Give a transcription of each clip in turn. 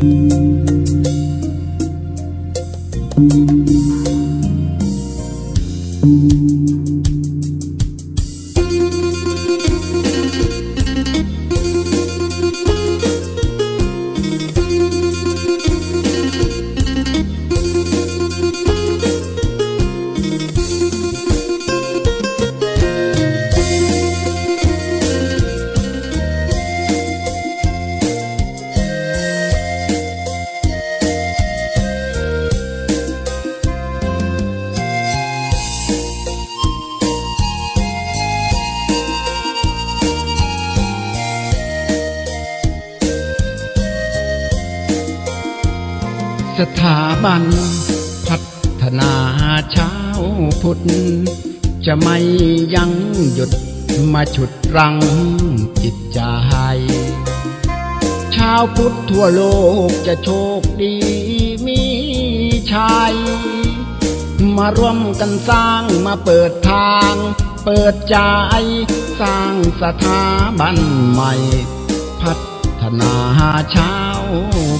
thank you. สถาบัน พัฒนาเช้าพุทธ จะไม่ยั้งหยุดมาฉุดรั้งจิตใจชาวพุทธทั่วโลกจะโชคดีมีชัยมาร่วมกันสร้างมาเปิดทาง เปิดใจสร้างสถาบันใหม่ พัฒนาชาว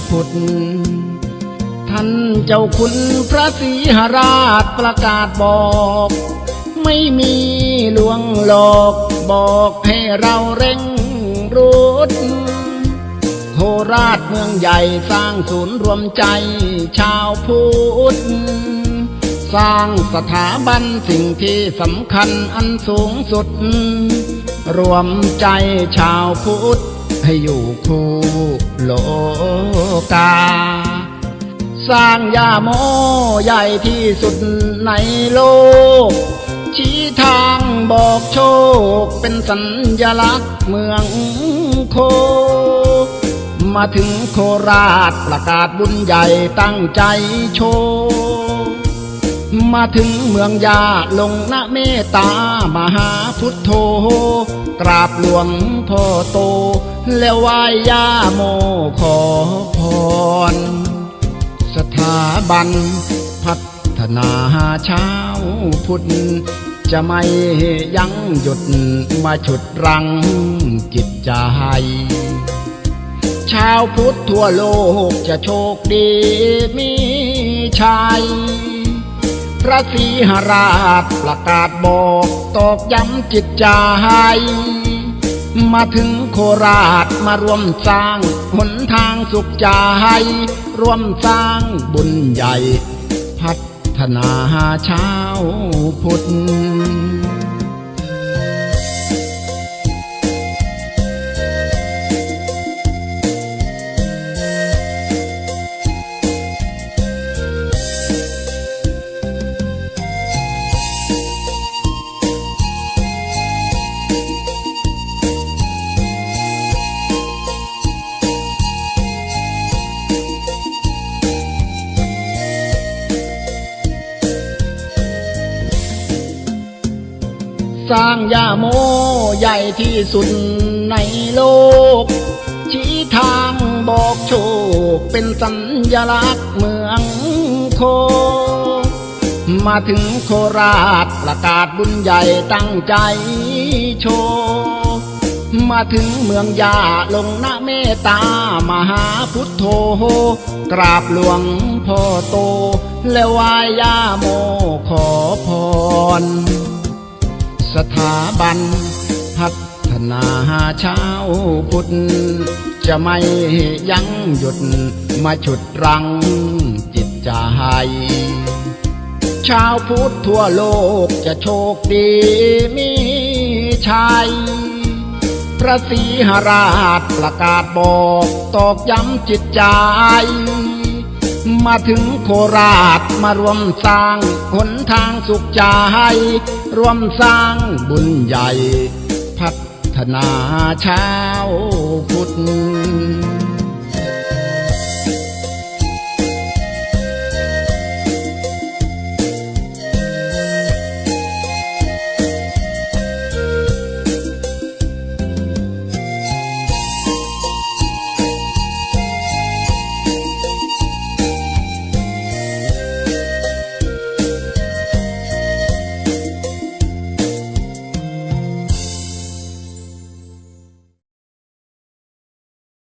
พุทธ ท่านเจ้าคุณพระศรีหราชประกาศบอก ไม่มีลวงหลอกบอกให้เราเร่งรุดโคราชเมืองใหญ่สร้างศูนย์รวมใจชาวพุทธสร้างสถาบันสิ่งที่สำคัญอันสูงสุด รวมใจชาวพุทธให้อยู่คู่โลกา สร้างยาโมใหญ่ที่สุดในโลก ชี้ทางบอกโชค เป็นสัญญลักษณ์เมืองโค มาถึงโคราชประกาศบุญใหญ่ตั้งใจโชว์มาถึงเมืองยาลงนะเมตตามหาพุทโธ กราบหลวงพ่อโต แล้วไหว้ยาโมขอพราบัน พัฒนาเช้าพุทธจะไม่ยั้งหยุดมาฉุดรั้งจิตใจชาวพุทธทั่วโลกจะโชคดีมีชัย พระศรีหราชประกาศบอกตอกย้ำจิตใจมาถึงโคราชมารวมสร้างหนทางสุขใจร่วมสร้างบุญใหญ่ พัฒนาชาวพุทธ สร้างยาโมใหญ่ที่สุดในโลก ชี้ทางบอกโชค เป็นสัญลักษณ์เมืองโค มาถึงโคราชประกาศบุญใหญ่ตั้งใจโชว์มาถึงเมืองยาลงนะเมตตามหาพุทโธ กราบหลวงพ่อโต แล้วไหว้ยาโมขอพร สถาบัน พัฒนาเช้าพุทธจะไม่ยั้งหยุดมาฉุดรั้งจิตใจชาวพุทธทั่วโลกจะโชคดีมีชัยพระศรีหราชประกาศบอกตอกย้ำจิตใจ มาถึงโคราชมารวมสร้างหนทางสุขใจรวมสร้างบุญใหญ่ พัฒนาชาวพุทธ